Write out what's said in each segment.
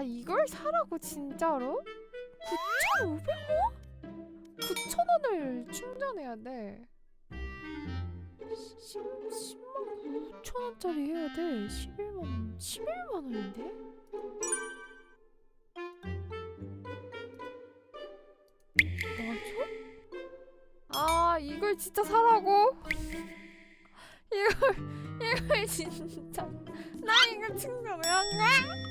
아 이걸 사라고 진짜로? 9,500원? 9,000원을 충전해야 돼. 10, 10만 5천 원짜리 해야 돼. 11만 11만 원인데? 맞아? 아 이걸 진짜 사라고? 이걸 이걸 진짜 나 이거 충전 왜안 돼?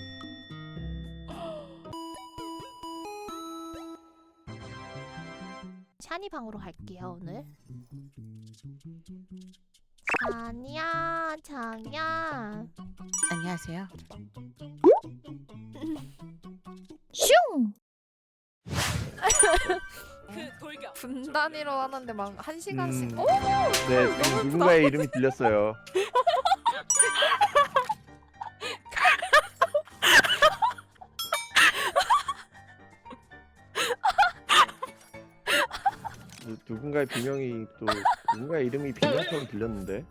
샤니 방으로 갈게요 오늘. 자니야 자니야 안녕하세요. 슝. 분단위로 하는데 막 한 시간씩 음. 오 네, 누군가의 이름이 들렸어요. 누- 누군가의 비명이 또 누군가의 이름이 비명처럼 들렸는데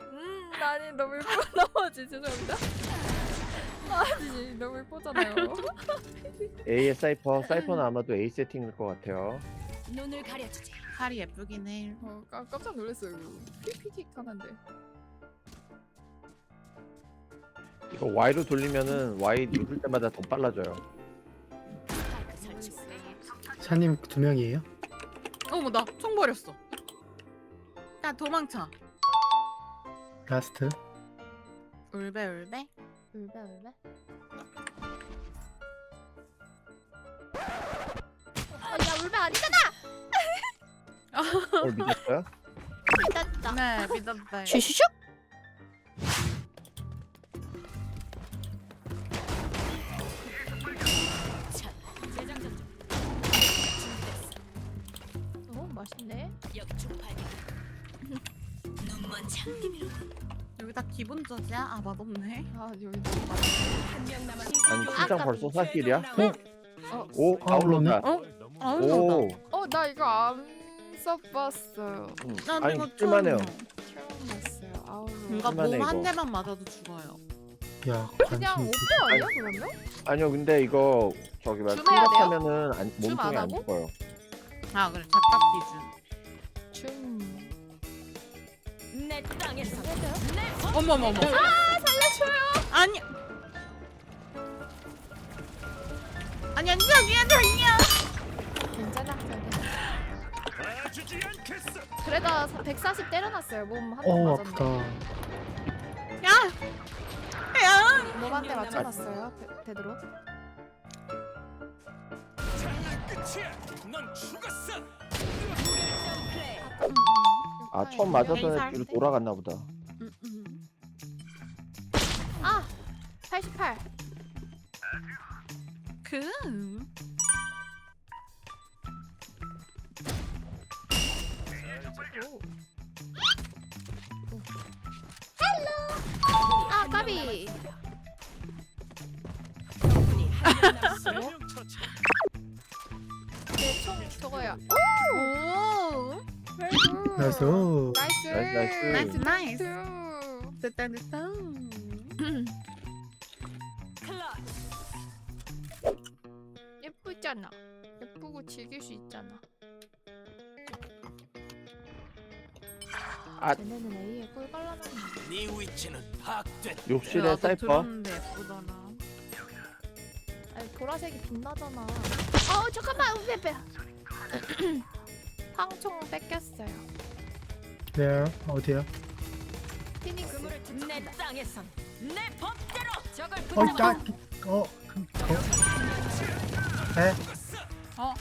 음, 아니 너무 예뻐 나머지 죄송합니다. 아니 너무 예쁘잖아요. A의 사이퍼 사이퍼는 아마도 A 세팅일 것 같아요. 눈을 가려주지. 팔이 예쁘긴 해. 어, 깜, 깜짝 놀랐어요. 픽픽픽 하는데. 이거 Y로 돌리면은 Y 누를 때마다 더 빨라져요. 스파이크 설치. 샤님 두 명이에요? 어머 나 총 버렸어. 야 도망쳐. 라스트 울베 울베. 울베 울베. 어, 야 울베 아니잖아. 어 믿었어요? 일단 네 믿었대. 슈슈슉. 참기미로 여기 다 기본 저지야? 아 맛없네. 아 여기 너무. 아니 출장 벌써 사실이야? 어, 오 아, 아울러다. 어? 아 오. 어나 이거 안 써봤어요. 음. 난 아니 이거 쓸만해요. 처음 했어요. 아울러. 뭔가 쓸만해, 몸 한 이거. 대만 맞아도 죽어요. 야 그냥 관심 오퍼 아니야 그러면? 아니요 근데 이거 저기 말 줌 해야 돼요? 생각하면은 안, 줌안 몸통이 안 하고? 죽어요. 아 그래 작가 줌. 내 땅에서 내. 어머머머. 아 살려줘요. 아니. 아니 아니 아니 아니 아니야. 괜찮아. 괜찮아. 그래도 140 때려놨어요. 몸 한 대어 맞았네. 아프다 야. 야. 몸 한 대 맞춰놨어요. 베- 베드로. 플레이. 음, 아 처음 맞아서 살살. 뒤로 돌아갔나 보다. 음, 음. 아 88. 그. 아 까비. 한명 남았어. 네총 저거야. 오. 오. 나이스 나이스. 나이스, 나이스 나이스. 나이스. 됐다 됐다. 예쁘잖아. 예쁘고 즐길 수 있잖아. 아. 쟤네는 A에 꿀 깔라면 네 위치는 파악됐다. 욕실에 사이퍼. 들었는데 예쁘더라. 아니 보라색이 빛나잖아. 어 잠깐만 빼. 황총 뺏겼어요. 네 어디야? 피닉스. 내 땅에선 내 법대로 적을 어 붙잡아. 야! 어? 그, 어? 에? 어.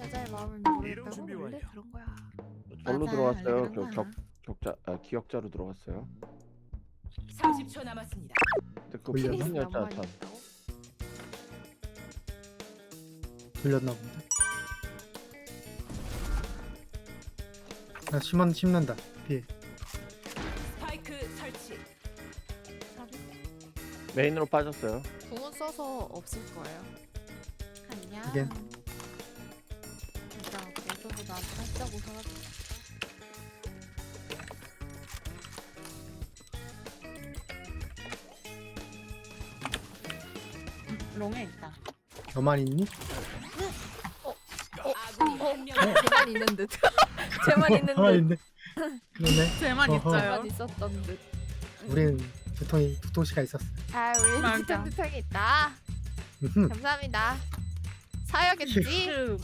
여자의 마음을 모른다고 원래 완료. 그런 거야. 절로 맞아, 거야. 격 격자 아, 기억자로 들어갔어요. 30초 남았습니다. 그 돌려나? 피닉스였잖아 낭만이 참. 있다고? 돌렸나 본데 나 심한 심는다 피해 스파이크 설치. 메인으로 빠졌어요. 궁은 써서 없을 거예요. 아니야. 이게 진짜 어쩌고 나 살짝 웃어가지고. 롱에 있다. 너만 있니? 제만 있는 듯. 제만 있는 듯. 있네. 그러네. 쟤만 어허. 있어요. 제만 있었던 듯. 우린 두통이 두통씨가 있었어. 아 우리 맞아. 진짜 두탕이 있다. 음흠. 감사합니다. 사야겠지? 그